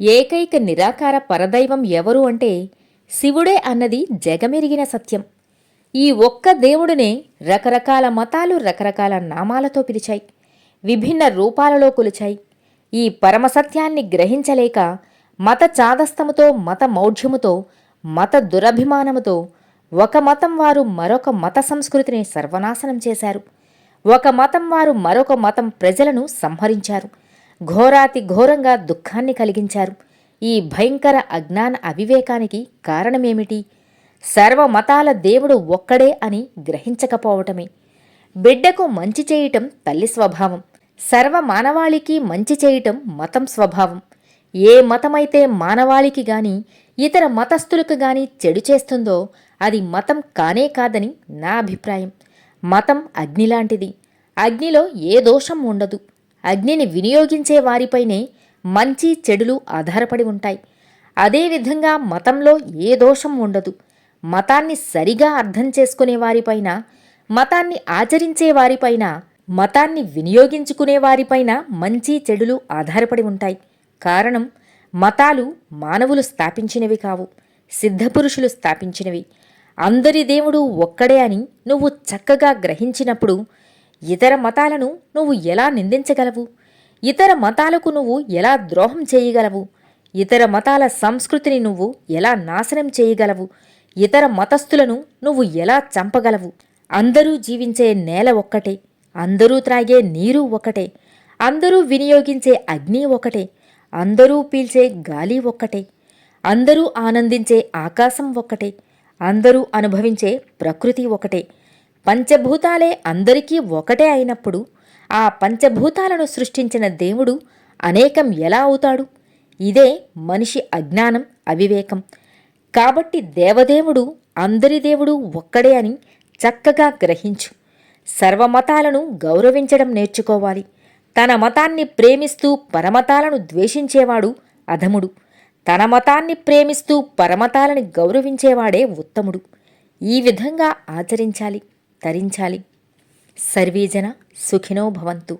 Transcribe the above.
ఏకైక నిరాకార పరదైవం ఎవరు అంటే శివుడే అన్నది జగమెరిగిన సత్యం. ఈ ఒక్క దేవుడినే రకరకాల మతాలు రకరకాల నామాలతో పిలిచాయి. విభిన్న రూపాలలో కొలిచాయి. ఈ పరమసత్యాన్ని గ్రహించలేక మత చాదస్తముతో మత మౌఢ్యముతో మత దురభిమానముతో ఒక మతం వారు మరొక మత సంస్కృతిని సర్వనాశనం చేశారు. ఒక మతం వారు మరొక మతం ప్రజలను సంహరించారు. ఘోరాతి ఘోరంగా దుఃఖాన్ని కలిగించారు. ఈ భయంకర అజ్ఞాన అవివేకానికి కారణమేమిటి? సర్వ మతాల దేవుడు ఒక్కడే అని గ్రహించకపోవటమే. బిడ్డకు మంచి చేయటం తల్లి స్వభావం. సర్వ మానవాళికి మంచి చేయటం మతం స్వభావం. ఏ మతమైతే మానవాళికి గాని ఇతర మతస్థులకు గాని చెడు చేస్తుందో అది మతం కానే కాదని నా అభిప్రాయం. మతం అగ్నిలాంటిది. అగ్నిలో ఏ దోషం ఉండదు. అగ్నిని వినియోగించే వారిపైనే మంచి చెడులు ఆధారపడి ఉంటాయి. అదేవిధంగా మతంలో ఏ దోషం ఉండదు. మతాన్ని సరిగా అర్థం చేసుకునే వారిపైన మతాన్ని ఆచరించే వారిపైన మతాన్ని వినియోగించుకునే వారిపైన మంచి చెడులు ఆధారపడి ఉంటాయి. కారణం మతాలు మానవులు స్థాపించినవి కావు సిద్ధపురుషులు స్థాపించినవి. అందరి దేవుడు ఒక్కడే అని నువ్వు చక్కగా గ్రహించినప్పుడు ఇతర మతాలను నువ్వు ఎలా నిందించగలవు? ఇతర మతాలకు నువ్వు ఎలా ద్రోహం చేయగలవు? ఇతర మతాల సంస్కృతిని నువ్వు ఎలా నాశనం చేయగలవు? ఇతర మతస్థులను నువ్వు ఎలా చంపగలవు? అందరూ జీవించే నేల ఒక్కటే అందరూ త్రాగే నీరు ఒకటే అందరూ వినియోగించే అగ్ని ఒకటే అందరూ పీల్చే గాలి ఒక్కటే అందరూ ఆనందించే ఆకాశం ఒక్కటే అందరూ అనుభవించే ప్రకృతి ఒకటే పంచభూతాలే అందరికీ ఒకటే అయినప్పుడు ఆ పంచభూతాలను సృష్టించిన దేవుడు అనేకం ఎలా అవుతాడు? ఇదే మనిషి అజ్ఞానం అవివేకం. కాబట్టి దేవదేవుడు అందరి దేవుడు ఒక్కడే అని చక్కగా గ్రహించు. సర్వమతాలను గౌరవించడం నేర్చుకోవాలి. తన మతాన్ని ప్రేమిస్తూ పరమతాలను ద్వేషించేవాడు అధముడు. తన మతాన్ని ప్రేమిస్తూ పరమతాలని గౌరవించేవాడే ఉత్తముడు. ఈ విధంగా ఆచరించాలి. తరించాలి సర్వీజన సుఖినో భవంతు.